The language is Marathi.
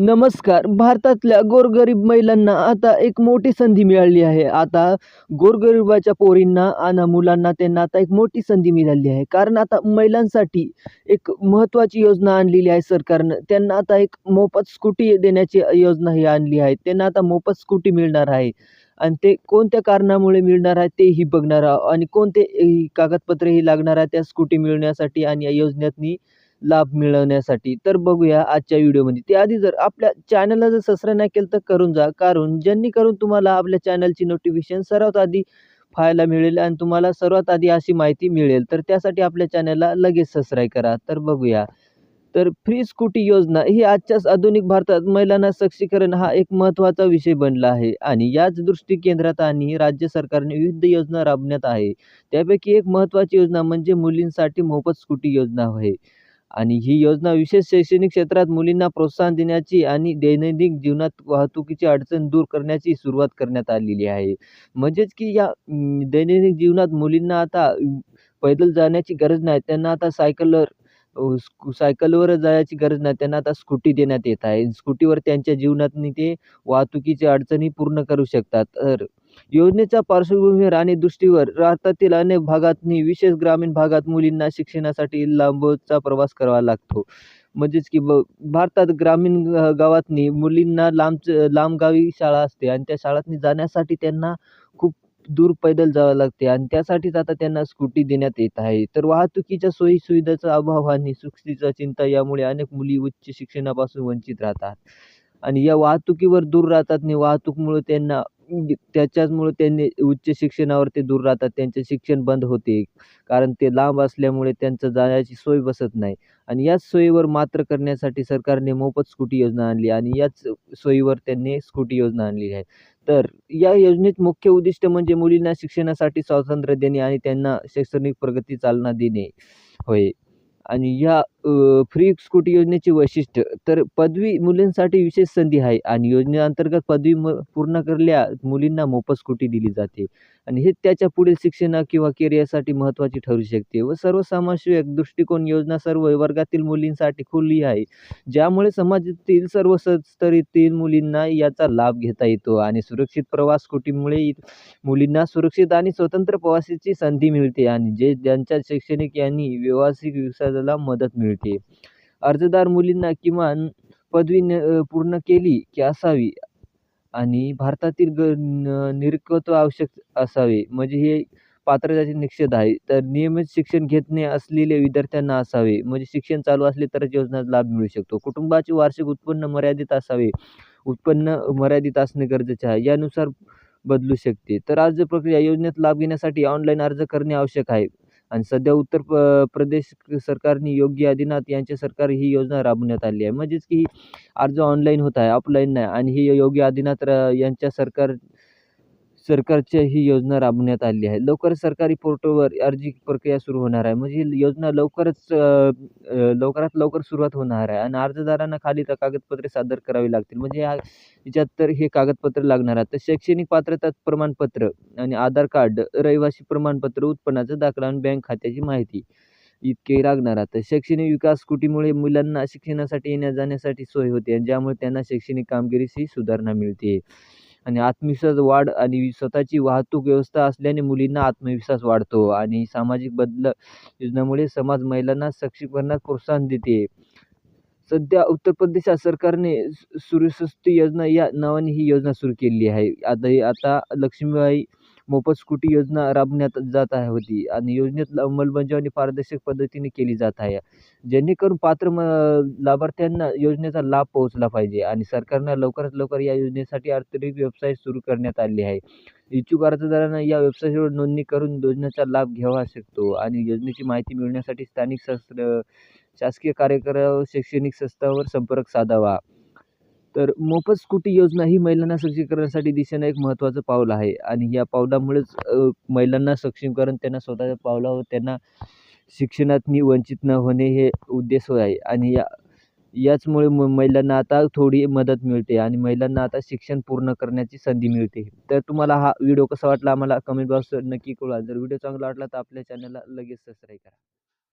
नमस्कार. भारतातल्या गोरगरीब महिलांना आता एक मोठी संधी मिळाली आहे. आता गोरगरिबाच्या पोरींना आणि मुलांना त्यांना आता एक मोठी संधी मिळाली आहे. कारण आता महिलांसाठी एक महत्त्वाची योजना आणलेली आहे सरकारनं. त्यांना आता एक मोफत स्कूटी देण्याची योजना ही आणली आहे. त्यांना आता मोफत स्कूटी मिळणार आहे. आणि ते कोणत्या कारणामुळे मिळणार आहे तेही बघणार आहोत. आणि कोणते ही कागदपत्रेही लागणार आहे त्या स्कूटी मिळवण्यासाठी आणि या योजनेतनी लाभ मिळवण्यासाठी. तर बघूया आजच्या व्हिडिओमध्ये. त्याआधी जर आपल्या चॅनलला जर सबस्क्राईब नाही केलं तर करून जा. कारण ज्यांनी करून तुम्हाला आपल्या चॅनलची नोटिफिकेशन सर्वात आधी पाहायला मिळेल आणि तुम्हाला सर्वात आधी अशी माहिती मिळेल. तर त्यासाठी आपल्या चॅनलला लगेच सबस्क्राईब करा. तर बघूया. तर फ्री स्कूटी योजना ही आजच्याच आधुनिक भारतात महिलांना सक्षमीकरण हा एक महत्त्वाचा विषय बनला आहे. आणि याच दृष्टी केंद्रात आणि राज्य सरकारने विविध योजना राबवण्यात आहे. त्यापैकी एक महत्त्वाची योजना म्हणजे मुलींसाठी मोफत स्कूटी योजना आहे. आणि ही योजना विशेष शैक्षणिक क्षेत्रात मुलींना प्रोत्साहन देण्याची आणि दैनंदिन जीवनात वाहतुकीची अडचण दूर करण्याची सुरुवात करण्यात आलेली आहे. म्हणजेच की या दैनंदिन जीवनात मुलींना आता पैदल जाण्याची गरज नाही त्यांना आता सायकलवर स्कू सायकलवर जायची गरज नाही त्यांना आता स्कूटी देण्यात येत आहे. स्कूटीवर त्यांच्या जीवनातनी ते वाहतुकीच्या अडचणी पूर्ण करू शकतात. तर योजनेच्या पार्श्वभूमीवर आणि दृष्टीवर भारतातील अनेक भागातनी विशेष ग्रामीण भागात मुलींना शिक्षणासाठी लांबचा प्रवास करावा लागतो. म्हणजेच की ब भारतात ग्रामीण गावातनी मुलींना लांबच लांब गावी शाळा असते आणि त्या शाळातनी जाण्यासाठी त्यांना खूप दूर पैदल जावं लागते आणि त्यासाठीच आता त्यांना स्कूटी देण्यात येत आहे. तर वाहतुकीच्या सोयीसुविधाचा अभाव आणि सुरक्षेची चिंता यामुळे अनेक मुली उच्च शिक्षणापासून वंचित राहतात. आणि या वाहतुकीवर दूर राहतात आणि वाहतूकमुळे त्यांना म्हणजे त्याच्याचमुळे त्यांनी उच्च शिक्षणावर ते दूर राहतात. त्यांचे शिक्षण बंद होते. कारण ते लांब असल्यामुळे त्यांचं जाण्याची सोय बसत नाही. आणि याच सोयीवर मात्र करण्यासाठी सरकारने मोफत स्कूटी योजना आणली आणि याच सोयीवर त्यांनी स्कूटी योजना आणली आहे. तर या योजनेत मुख्य उद्दिष्ट म्हणजे मुलींना शिक्षणासाठी स्वातंत्र्य देणे आणि त्यांना शैक्षणिक प्रगती चालना देणे. होय. आणि या फ्री स्कूटी योजनेचे वैशिष्ट्य तर पदवी मुलींसाठी विशेष संधी आहे आणि योजनेअंतर्गत पदवी म पूर्ण करल्या मुलींना मोफत स्कूटी दिली जाते. आणि हे त्याच्या पुढील शिक्षणा किंवा करिअरसाठी महत्त्वाची ठरू शकते व सर्वसमावेशक दृष्टिकोन योजना सर्व वर्गातील मुलींसाठी खुली आहे ज्यामुळे समाजातील सर्व स्तरीतील मुलींना याचा लाभ घेता येतो आणि सुरक्षित प्रवास स्कूटीमुळे मुलींना सुरक्षित आणि स्वतंत्र प्रवासाची संधी मिळते आणि जे ज्यांच्या शैक्षणिक आणि व्यावसायिक विकासाला मदत मिळते. अर्जदार मुलींना किमान पदवी न पूर्ण केली की असावी आणि भारतातील ग निरकत्व आवश्यक असावे. म्हणजे हे पात्रतेचे निषेध आहे. तर नियमित शिक्षण घेतणे असलेले विद्यार्थ्यांना असावे. म्हणजे शिक्षण चालू असले तरच योजना लाभ मिळू शकतो. कुटुंबाचे वार्षिक उत्पन्न मर्यादित असावे. उत्पन्न मर्यादित असणे गरजेचे आहे. यानुसार बदलू शकते. तर अर्ज प्रक्रिया योजनेत लाभ घेण्यासाठी ऑनलाईन अर्ज करणे आवश्यक आहे. आणि सध्या उत्तर प प्रदेश सरकारने योगी आदिनाथ यांच्या सरकार ही योजना राबवण्यात आली आहे. म्हणजेच की अर्ज ऑनलाईन होत आहे ऑफलाईन नाही. आणि ही योगी आदिनाथ र यांच्या सरकार सरकारच्या ही योजना राबवण्यात आली आहे. लवकर सरकारी पोर्टलवर अर्जी प्रक्रिया सुरू होणार आहे. म्हणजे योजना लवकरच लवकरात लवकर सुरुवात होणार आहे आणि अर्जदारांना खाली तर कागदपत्रे सादर करावी लागतील. म्हणजे या याच्यात तर हे कागदपत्र लागणार आहे. तर शैक्षणिक पात्रता प्रमाणपत्र आणि आधार कार्ड रहिवासी प्रमाणपत्र उत्पन्नाचा दाखला आणि बँक खात्याची माहिती इतके लागणार आहे. तर शैक्षणिक विकास कुटीमुळे मुलांना शिक्षणासाठी येण्या जाण्यासाठी सोय होते आणि ज्यामुळे त्यांना शैक्षणिक कामगिरीची सुधारणा मिळते. आणि आत्मविश्वास वाढ आणि स्वतःची वाहतूक व्यवस्था असल्याने मुलींना आत्मविश्वास वाढतो आणि सामाजिक बदल योजनामुळे समाज महिलांना सक्षमीकरणात प्रोत्साहन देते. सध्या उत्तर प्रदेशात सरकारने सु योजना या नावाने ही योजना सुरू केलेली आहे. आता आता लक्ष्मीबाई मोफत स्कूटी योजना राबण्यात जात आहे होती. आणि योजनेत अंमलबजावणी पारदर्शक पद्धतीने केली जात आहे. जेणेकरून पात्र म लाभार्थ्यांना योजनेचा लाभ पोहोचला पाहिजे आणि सरकारनं लवकरात लवकर या योजनेसाठी आर्थिक वेबसाईट सुरू करण्यात आली आहे. इच्छुक अर्जदारांना या वेबसाईटवर नोंदणी करून योजनेचा लाभ घ्यावा शकतो आणि योजनेची माहिती मिळवण्यासाठी स्थानिक शास्त्र शासकीय कार्यक्रम शैक्षणिक संस्थांवर संपर्क साधावा. तर मोफत स्कूटी योजना ही महिलांना सक्षमीकरणासाठी दिशेनं एक महत्त्वाचं पाऊल आहे. आणि या पावलामुळेच महिलांना सक्षमीकरण त्यांना स्वतःच्या पावलावर त्यांना शिक्षणातनी वंचित न होणे हे उद्देश आहे. आणि या याचमुळे म महिलांना आता थोडी मदत मिळते आणि महिलांना आता शिक्षण पूर्ण करण्याची संधी मिळते. तर तुम्हाला हा व्हिडिओ कसा वाटला आम्हाला कमेंट बॉक्स नक्की कळवा. जर व्हिडिओ चांगला वाटला तर आपल्या चॅनलला लगेच सबस्क्राईब करा.